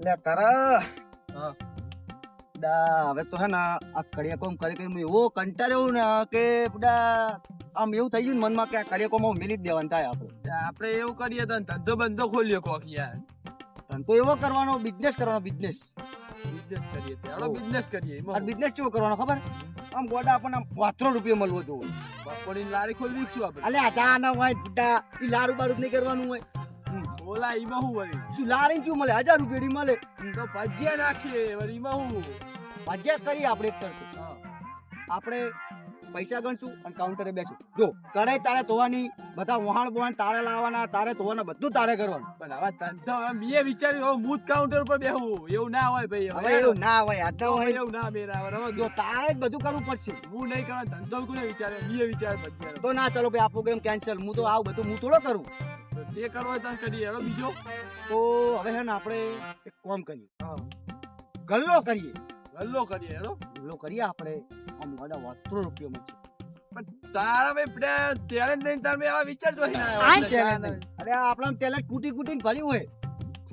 લે કરા. હવે તો હે ને આ કડિયા કોમ કરી કરી હું એવો કંટાળ્યો ને કે બુડા આમ એવું થઈ ગયું ને મનમાં કે આ કડિયા કોમ મિલી જ દેવાનું થાય આપણે. આપણે એવું કરીએ તો ધંધો બંધો ખોલીએ કોક યાર. ધંધો એવો કરવાનો બિઝનેસ કરવાનો બિઝનેસ બિઝનેસ કરીએ તે. બિઝનેસ કરીએ આ બિઝનેસ કેવો કરવાનો ખબર? આમ ગોડા આપણને પાંચસો રૂપિયા મળવો જોઈએ. બપોરની લારી ખોલી શું આપણે? અલ્યા આ ના હોય બુડા એ લારું બારું નહીં કરવાનું હોય. ઓલા ઈમાં હું વળી? શું લારી શું મળે? હજાર રૂપિયા મળે? તો ભજીયા નાખીએ વળી ઈમાં હું ભજીયા કરીએ આપણે એક સરખું. આપણે પૈસા ગણશું અને કાઉન્ટરે બેસું. જો કઢાઈ તારે ધોવાની બધા વહાણ બોવાણ તારે લાવવાના તારે ધોવાના બધું તારે કરવાનું. પણ હવે ધંધો મેં વિચાર્યું હવે હું જ કાઉન્ટર પર બેહું. એવું ના હોય ભાઈ હવે એવું. ના હોય આ તો હોય. એવું ના મેરા હવે જો તારે જ બધું કરવું પડશે. હું નહીં કરવા ધંધો કોને વિચારે? મેં વિચાર. તો ના ચલો ભાઈ આ પ્રોગ્રામ કેન્સલ હું તો આવું બધું હું થોડો કરું. જે કરવો હોય તને કરીએ. હેલો બીજો. તો હવે હે ને આપણે એક કામ કરીએ. ગલ્લો કરીએ. ગલ્લો કરીએ હેડો ગલ્લો કરીએ આપણે. આમ ગોડા વાત્રો રૂપિયો મળશે. પણ તારા ભાઈ ટેલેન્ટ નહીં તાર મેં આવા આવ્યો. આય ના, નહીં. અરે આપણા ટેલેન્ટ કૂટી કૂટીને ભર્યું હોય.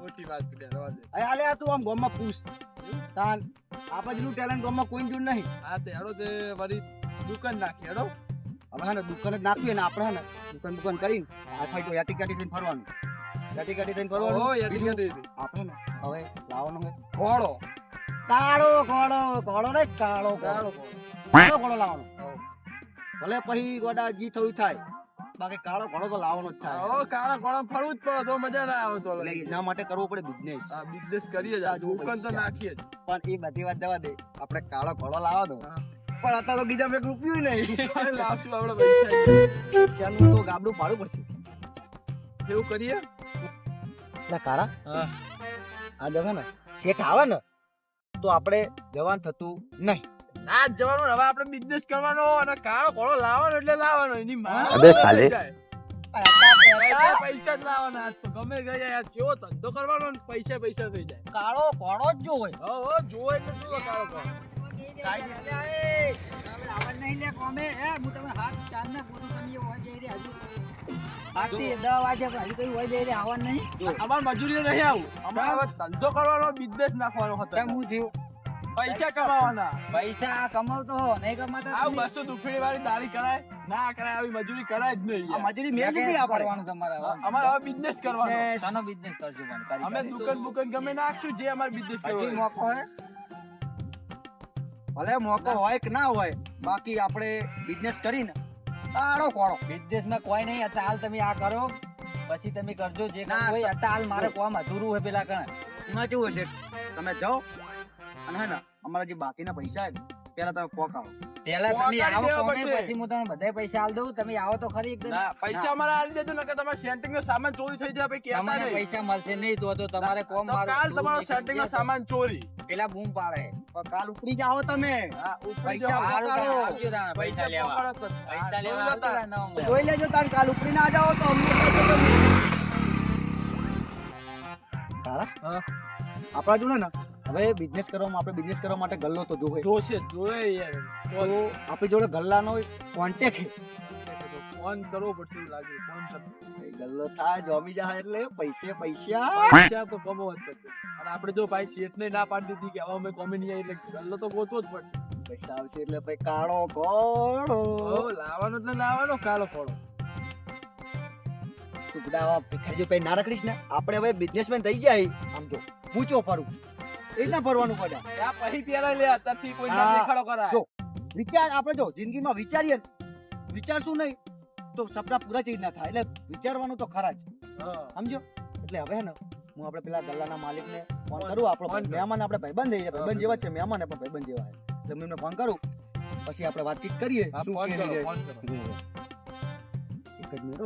ખોટી વાત પીડે રવા દે. અરે આ તું આમ ગોમમાં પૂછ તાન આપણા જેટલું ટેલેન્ટ ગોમમાં કોઈ જોડ નહીં. હા તે હેડો તે વળી દુકાન નાખી હેલો. હવે હે ને દુકાન જ નાખીએ ને આપણે હે ને દુકાન દુકાન કરીને આ તો યાટી કાટી થઈને ફરવાનું. યાટી કાટી થઈને ફરવાનું. ઓ યાટી કાટી આપણે ને હવે લાવવાનું હે ઘોડો. કાળો ઘોડો ઘોડો ને કાળો કાળો. કાળો ઘોડો લાવવાનો. ભલે પછી ગોડા જી થયું થાય બાકી કાળો ઘોડો તો લાવવાનો જ થાય. હો, કાળો ઘોડો ફરવું જ પડે તો મજા ના આવે તો. એટલે એના માટે કરવો પડે બિઝનેસ આ બિઝનેસ કરીએ જ. આ દુકાન તો નાખીએ જ. પણ એ બધી વાત જવા દે આપણે કાળો ઘોડો લાવવા દો હા. પણ અત્યારે તો બીજા એક રૂપિયું નહીં. લાવશું આપણે પૈસા. શિયાળનું તો ગાબડું પાડવું પડશે. એવું કરીએ? ના કારા. હા. આ જવા ને. શેઠ આવે ને તો આપણે જવાન થતું નહીં. ના જવાનું હવે આપણે બિઝનેસ કરવાનો અને કાળો ઘોડો લાવવાનો એટલે લાવવાનો. એની માં અબે સાલે. પૈસા પૈસા. જ લાવવાના. તો ગમે ગયા યાર કેવો ધંધો કરવાનો પૈસા પૈસા થઈ જાય. કાળો ઘોડો જ જો હોય હો હો એટલે જુઓ કાળો ઘોડો. અમાર મજૂરી નહીં આવું. અમારે ધંધો કરવાનો બિઝનેસ નાખવાનો હતો. પૈસા કમાવાના. પૈસા કમાવતો હો નહીં કમાતા આવ બસો વાળી દાઢી કરાય? ના કરાય આવી મજૂરી કરાય જ નહીં આ મજૂરી મેં લીધી આપણે? કરવાનું તમારે અમારે હવે બિઝનેસ કરવાનો. Business. બિઝનેસ કરજો પણ અમે દુકાન બુકાન ગમે નાખશું જે અમારે બિઝનેસ કરવાનો. મોકો હે. ભલે મોકો હોય કે ના હોય બાકી આપણે બિઝનેસ કરીને કાળો કોળો. બિઝનેસમાં કોઈ નહીં અત્યારે હાલ તમે આ કરો. પછી તમે કરજો જે હોય અત્યારે હાલ મારે કોમ અધૂરું હોય પેલા કણ. એમાં કેવું હશે? તમે જાઓ અને હે ને અમારા જે બાકીના પૈસા છે પેલા તમે પોકાવો પેલા તમે આવો દેવા કોમે પડશે. પછી હું તમને બધા પૈસા આલ દઉં. તમે આવો તો ખરી પૈસા અમારે આલી દેજો નકર તમારે સેન્ટિંગ નો સામાન ચોરી થઈ જાય પછી કહેતા નહીં. પૈસા મળશે નહીં તો તો તમારે કોમ તો મારું કાલ તમારો સેન્ટિંગ નો સામાન ચોરી. પેલા બૂમ પાડે. કાલ ઉપડી જાઓ તમે. હા, પૈસા લેવા. લેવા જોઈ લેજો તાર કાલ ઉપડી ના જાઓ તો અમને. તારા આપણા જોડે ને. હવે બિઝનેસ કરવામાં આપણે બિઝનેસ કરવા માટે ગલ્લો તો જોવે. જોશે જોવે યાર. તો આપણી જોડે ગલ્લાનો કોન્ટેક છે. ફોન કરવો પડશે લાગે ફોન. ગલ્લો થાય જોમી જાય એટલે પૈસે પૈસા. પૈસા તો કમો જ પડશે. અને આપણે જો ભાઈ શેઠને ના પાડી દીધી કે હવે અમે કોમી નહીં એટલે ગલ્લો તો ગોતવો જ પડશે. પૈસા આવશે એટલે ભાઈ કાળો કોળો. લાવવાનો એટલે લાવવાનો કાળો કોળો. આવા ભિખારી પછી ના રખડીશ ને? આપણે હવે બિઝનેસમેન થઈ જાય આમ જો હું ચો ફરું છું. રીતના ભરવાનું પડે. પછી પેલા લે અત્યારથી કોઈ. દેખાડો કરાય. જો. વિચાર આપણે જો જિંદગીમાં વિચારીએ વિચારશું નહીં તો સપના પૂરા જ ના થાય. એટલે વિચારવાનું તો ખરા જ. સમજો? એટલે હવે હે ને હું આપણે પેલા ગલ્લાના માલિકને ફોન કરું આપણો મહેમાન આપણે ભાઈબંધ થઈ જાય ભાઈબંધ જેવા છે મહેમાન પણ ભાઈબંધ જેવા છે. એમને ફોન કરું પછી આપણે વાતચીત કરીએ શું એક જ મિનિટ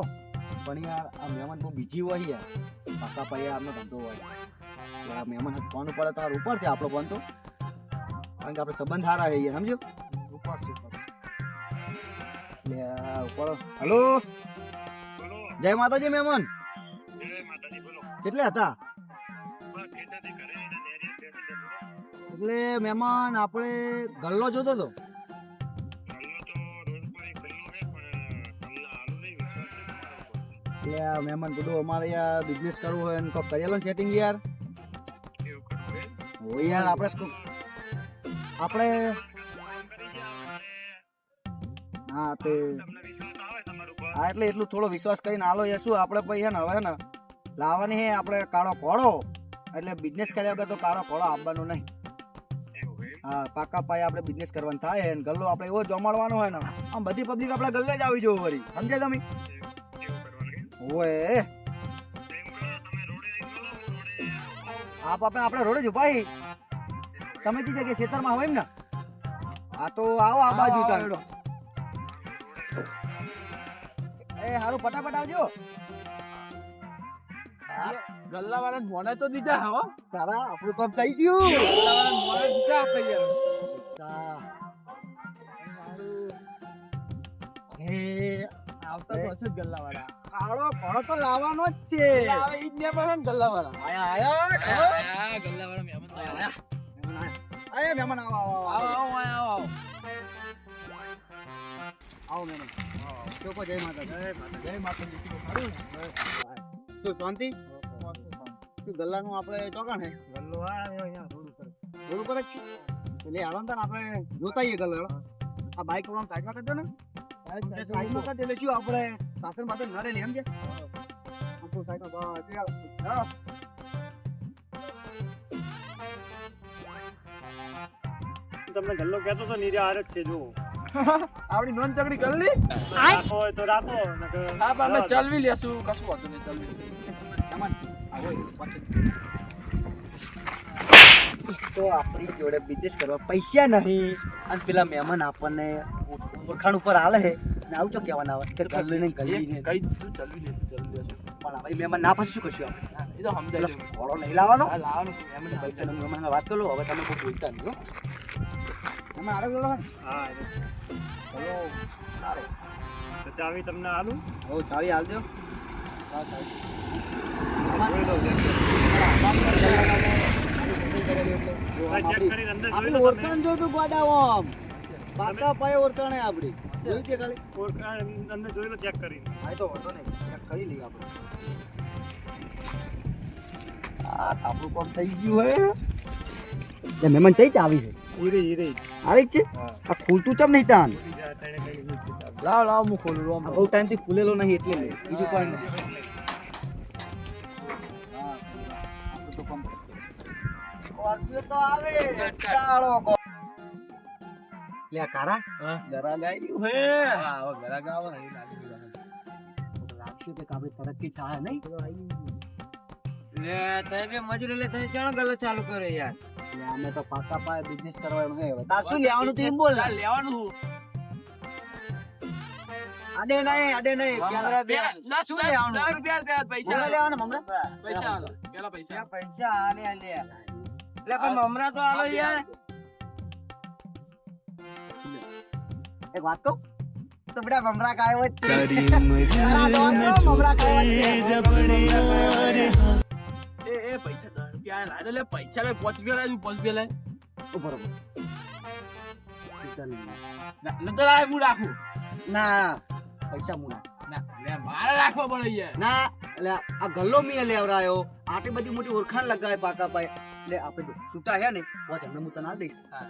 પણ યાર આ મહેમાન બહુ બીજી હોય યાર. પાકા પાયા આમનો ધંધો હોય. મહેમાન ફોન ઉપર તો ઉપર છે આપણો ફોન તો. કારણ કે આપણે સંબંધ સારા છે યાર સમજો ઉપર છે ઉપર હલો? જય માતાજી મહેમાન. કેટલે હતા? એટલે મહેમાન આપણે ગલ્લો જોતો હતો? એટલે મહેમાન કીધું અમારે યાર બિઝનેસ કરવું હોય ને કોક કરેલો સેટિંગ યાર. ઓ યાર આપણે શું આપણે હા, તે હા, એટલે એટલું થોડો વિશ્વાસ કરીને હાલો એ શું આપણે પછી ને, હવે ને, લાવવાની હે આપણે કાળો કોળો એટલે બિઝનેસ કર્યા વગર તો કાળો કોળો આપવાનો નહીં. હા, પાકા પાયે આપણે બિઝનેસ કરવાનું થાય ને, ગલ્લો આપણે એવો જમાડવાનો હોય ને. આમ બધી પબ્લિક આપણા ગલ્લે જ આવી જવું વળી. સમજે તમે? ઓએ આપ આપણે આપણે રોડે જ ઊભા છીએ. તમે જે જગ્યાએ ખેતરમાં હોય એમ ને હા તો આવો આ બાજુ તાર એ હારું ફટાફટ આવજો. ગલ્લા વાળા મોને તો દીધા હો. તારા આપણું કામ થઈ ગયું. ગલ્લા વાળા મોને દીધા આપણે યાર. સા. હે. આવતા તો હશે જ ગલ્લાવાળા. કાળો ઘોડો તો લાવવાનો જ છે. લાવે ઈ જ ને પણ ગલ્લાવાળા. આયા આયા આયા ગલ્લાવાળા મહેમાન તો આયા. આયા મહેમાન આવો આવો આવો. આવો આવો આવો મહેમાન ચોકો જય માતા જય માતા જય માતા શું શાંતિ? શું ગલ્લાનું આપણે ચોકા ને ગલ્લો આ અહીંયા રોડ ઉપર રોડ ઉપર જ છે. એટલે આવો આપણે જોતાઈએ ગલ્લો આ બાઈક વાળા સાઈડમાં કરજો ને. એટલે શું આપણે ન. તમને ગલ્લો કહેતો તો નીરે હારે છે જો આપણી નોન ચકડી ગલ્લી રાખો હોય તો રાખો હા અમે ચલવી લેશું. કશું વાંધો નહીં ચલવી. તો આપણી જોડે બિઝનેસ કરવા પૈસા નહીં. અને પેલા મહેમાન આપણને ઓળખાણ ઉપર હાલે છે. ને આવું તો કહેવાના આવે કે ગલ્લી ને ગલ્લી ને કઈ દીધું ચલવી લેશું ચલવી લેશું પણ હવે મહેમાન ના પછી શું કરશું આપણે એ તો સમજાય છે. ઘોડો નહીં લાવવાનો? હા, લાવવાનું. એમને ભાઈ તને મહેમાન વાત કરો. હવે તમે કોઈ બોલતા નહીં હો. મહેમાન આરે બોલો. હા ચલો સારું તો ચાવી તમને આલું? હો ચાવી હાલ દો હા ચાવી તમે. ઓળખાણ જોતું ગોડા આમ. પાકા પાયે ઓળખાણ આપણી જોઈ કે ખાલી? ઓળખાણ અંદર જોઈ લો ચેક કરીને. હા તો વાંધો નહીં. ચેક કરી લઈએ આપણે. આ આપણું કામ થઈ ગયું હે. જે મહેમાન ચઈ આવી છે? હીરે હીરે આવી છે? આ ખુલતું ચમ નહીં તાન? લાવ લાવ હું ખોલું રોમ બહુ ટાઈમથી ખુલેલો નહીં એટલે લે બીજું કોઈ નહીં. તો આવે. લે કારા. જરા ગાયું હે આવો હવે ઘરા હે. લાગશે કે કાબે તરક્કી ચાહે નહીં? લે તમે મજૂરી લે તમે ચાલો ગલત ચાલુ કરે યાર. અમે તો પાકા પાય બિઝનેસ કરવાનું હે તાર શું લેવાનું તું એમ બોલ. તાર લેવાનું હું. આડે નહીં આડે નહીં. પેલા બે ના, શું લેવાનું? 10 રૂપિયા પૈસા. લેવાના મમરા પૈસા આલો. પેલા પૈસા પૈસા આને લે લે પણ મમરા તો આલો યાર. એક વાત કહું? તો બેટા મમરા કાયો છે મમરા કાયો છે. એ એ પૈસા દસ રૂપિયા લાય લે પૈસા લે પાંચ રૂપિયા લાય પાંચ રૂપિયા લાય. ઊભો ના નતર લાય હું રાખું? ના પૈસા ના લે મારે રાખવા પડે યાર ના એટલે આ ગલ્લો મી લેવરાયો. આટલી બધી મોટી ઓળખાણ લગાવે પાકા ભાઈ એટલે આપણે છૂટા હે ને પોચ હમણાં હું તને આ દઈશ. હા.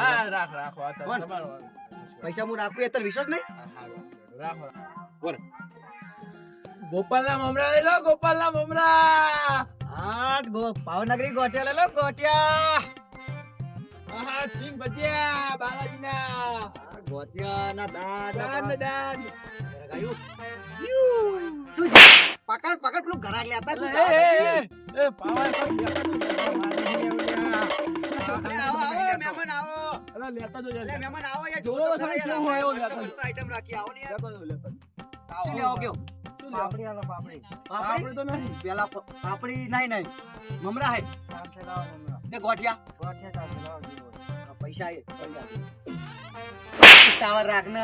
હા રાખ. રાખ? તમારો પૈસા હું રાખું એ તને વિશ્વાસ નહીં રાખો બોલ ગોપાલના મમરા લઈ લો ગોપાલના મમરા આઠ ગો ભાવનગરી ગોઠિયા લઈ લો ગોટિયા આહા ચીંગ ભજીયા બાલાજીના ગોટિયા ના દાન દાન દાન શું પકડ પકડ પેલું ઘરા હતા આવો આવો મહેમાન આવો અલા લેતા તો યાર. મહેમાન આવો યાર જો તો તો ખરા યાર કેવું હોય એવું આપણે લેતા. મસ્ત આઈટમ રાખી આવો ને યાર. લેતા લેતા શું લેવો કયો શું પાપડી આલો પાપડી. પાપડી? તો નહીં પેલા પાપડી નહીં નહીં. મમરા હે. ચાલશે લાવો મમરા. કે ગોઠિયા. ગોઠિયા ચાલશે લાવો પૈસા હે ટાવર રાખને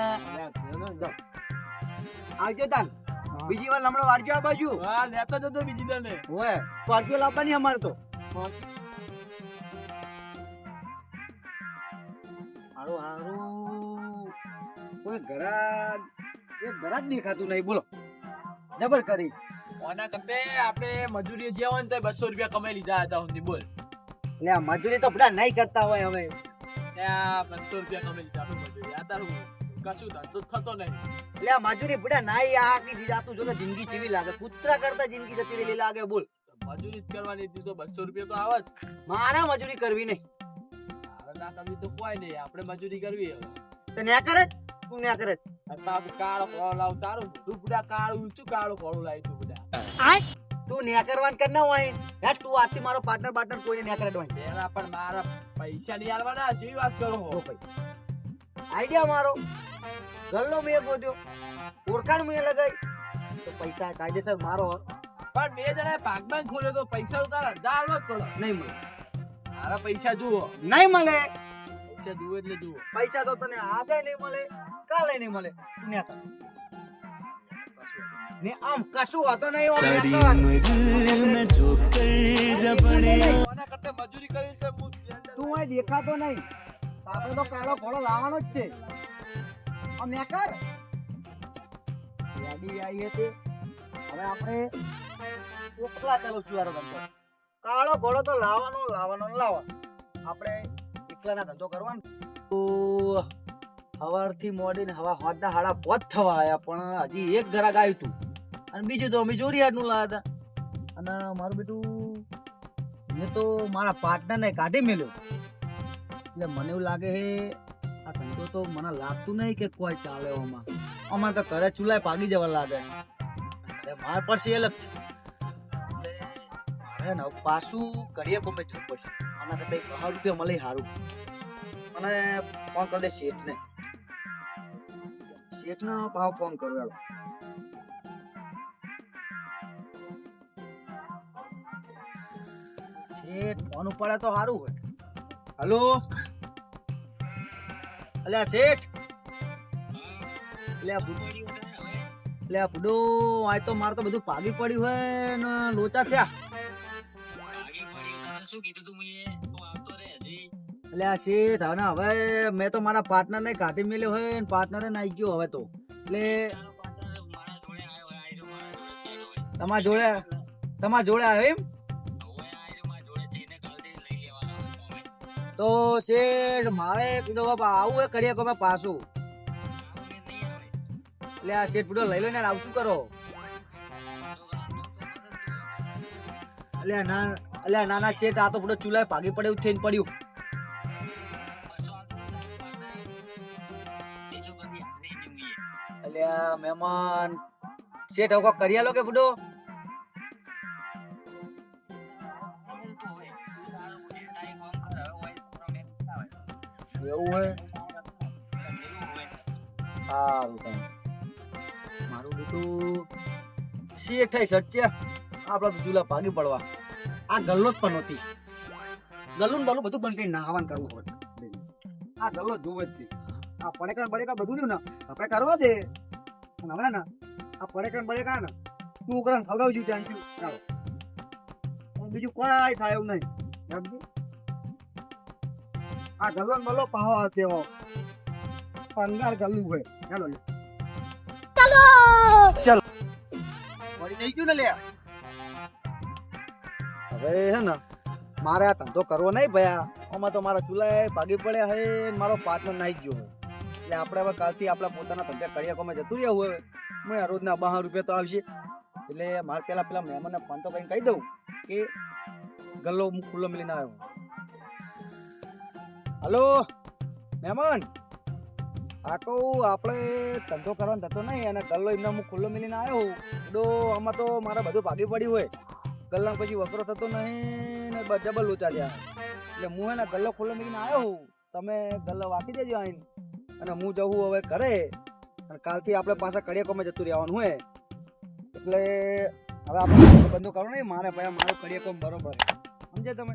આવજો તાન. બીજી વાર હમણાં વાળજો આ બાજુ. હા લેતા જતો બીજી દાને ઓય સ્કોર્પિયો લાવવાની અમારે તો. હારું હારું કોઈ ઘરાક એક ઘરાક દેખાતું નહીં. બોલો. જબર કરી. ઓના કરતે આપણે મજૂરી જે હોય ને બસો રૂપિયા કમાઈ લીધા હતા હું બોલ. એટલે આ મજૂરી તો બધા નહીં કરતા હોય હવે. બસો રૂપિયા કમાઈ લીધા મજૂરી. આ તારું કશું ધંધો થતો નહીં. એટલે આ મજૂરી બધા નાઈ આ કે જીજા તું જો જિંદગી ચીવી લાગે. કૂતરા કરતા જિંદગી જતી રહેલી લાગે બોલ. મજૂરી જ કરવાની હતી તો બસો રૂપિયા તો આવે જ. મારા મજૂરી કરવી નહીં. ના કરવી તો કોઈ નહીં આપણે મજૂરી કરવી હવે. તો ન્યા કરે? તું ન્યા કરે? અત્યારે કાળો ફળો લાવ તારું તું બધા કાળું ઊંચું કાળો ફળું લાવી તું બધા? તું ન્યા કરવાન કર ના હોય? હે તું આથી મારો પાર્ટનર પાર્ટનર કોઈને ન્યા કરે હોય પેલા પણ મારા પૈસા નહીં આલવાના જેવી વાત કરો હો. ભાઈ આઈડિયા મારો. ગલ્લો મેં ગોત્યો ઓળખાણ મેં લગાઈ. તો પૈસા કાયદેસર મારો. પણ બે જણા ભાગમાં ખોલ્યો તો પૈસા તો તારા અડધા આલવા જ પડે નહીં મળે. મારા પૈસા જુઓ. નહીં મળે. પૈસા જુઓ એટલે જુઓ. પૈસા તો તને આજે નહીં મળે. કાલે નહીં મળે. તું ન્યા કર. ને આમ કશું હતો નહીં કર. મજૂરી કરી છે તું આ દેખાતો નહીં. આપણે તો કાળો ઘોડો લાવવાનો જ છે. આમ ન્યા કર. ગાડી આવી હતી. હવે આપણે એકલા ચાલો સુવારો ધંધો કાળો ઘોડો તો લાવવાનો લાવવાનો લાવવાનો. આપણે એકલાના ધંધો કરવાનો. તો સવારથી મોડીને હવા હોદના હાડા પોત થવા આવ્યા પણ હજી એક ગરાક આવ્યું હતું અને બીજું તો અમે જોરિયાડનું લાવ્યા હતા. અને મારું બેટું મેં તો મારા પાર્ટનરને કાઢી મેલ્યો. એટલે મને એવું લાગે છે આ ધંધો તો મને લાગતું નહીં કે કોઈ ચાલે આમાં. આમાં તો ઘરે ચૂલાય પાગી જવા લાગે. માર પડશે એ એટલે મારે ને પાછું કરીએ કોમે જવું પડશે. આના કરતા એક હજાર રૂપિયા મળે સારું અને ફોન કરી દે શેઠને. શેઠને ભાવ ફોન કરો શેઠ ફોન ઉપાડે તો સારું હોય. હલો? અલ્યા, શેઠ? અલ્યા બુ- અલ્યા બુડો આ તો મારે તો બધું પાગી પડ્યું હોય ને, લોચા થયા. અલ્યા શેઠ હવે હવે મેં તો મારા પાર્ટનર ને કાઢી મેલ્યો હોય ને પાર્ટનરે નાઈ ગયો હવે તો. એટલે તમારા જોડે તમારા જોડે આવ્યો એમ? તો શેઠ મારે કીધું બાપા આવું એ કરીએ કે પાછું. એટલે આ શેઠ પીડો લઈ લો ને આવું શું કરો? અલ્યા ના અલ્યા, નાના શેઠ, આ તો પૂરો ચૂલા ભાગી પડે એવું થઈને પડ્યું. અલ્યા, મહેમાન. શેઠ, હવે કરી આલો કે બુડો એવું હોય? સારું. મારું બેટું શેઠ થઈ સચ્ચે આપડા તો ચૂલા ભાગી પડવા. આ ગલ્લો જ પણ નહોતી. ગલ્લું બલ્લું બધું બંધ કરી નાહવાન કરવું હોય. આ ગલ્લો જોવે જ આ પડેકા ને બળેકા બધું ને. આપણે કરવા દે. હમણાં ના. આ પડેકા ને ને. તું ઉકરા ખવડાવજો ત્યાં ચાલો. બીજું કોઈ થાય એવું નહીં. સમજ્યું? આ ગલ્લો બલ્લો પાહો તેવો પંદર ગલ્લું હોય. ચાલો ચાલો! પડી જઈ ગયું ને લે. હવે હે ને, મારે આ ધંધો કરવો નહીં ભયા. આમાં તો મારા ચૂલાએ ભાગી પડ્યા હે, મારો પાર્ટનર નાઈ ગયો એટલે આપણે હવે કાલથી આપણા પોતાના ધંધા કરીએ જતું હોય. હું મેં રોજના બહાર રૂપિયા તો આવશે એટલે મારે પહેલાં પેલા મહેમાનને ફોન તો કઈ કહી દઉં કે ગલ્લો હું ખુલ્લો મિલીને આવ્યો હલો, મહેમાન? આ કહું આપણે ધંધો કરવાનો થતો નહીં અને ગલ્લો એમને હું ખુલ્લો મિલીને આવ્યો તો આમાં તો મારે બધું ભાગી પડ્યું હોય. ગલ્લા પછી વકરો થતો નહીં ને ડબલ લોચા થયા. એટલે હું એના ને ગલ્લો ખુલ્લો મૂકીને આવ્યો હું. તમે ગલ્લો વાંકી દેજો આઈને. અને હું જવું હવે ઘરે. અને કાલથી આપણે પાછા કડિયાકોમાં જતું રહેવાનું હે. એટલે હવે આપણે બંધો કરો નહીં. મારે ભાઈ, મારું કડિયાકોમ બરોબર સમજે તમે?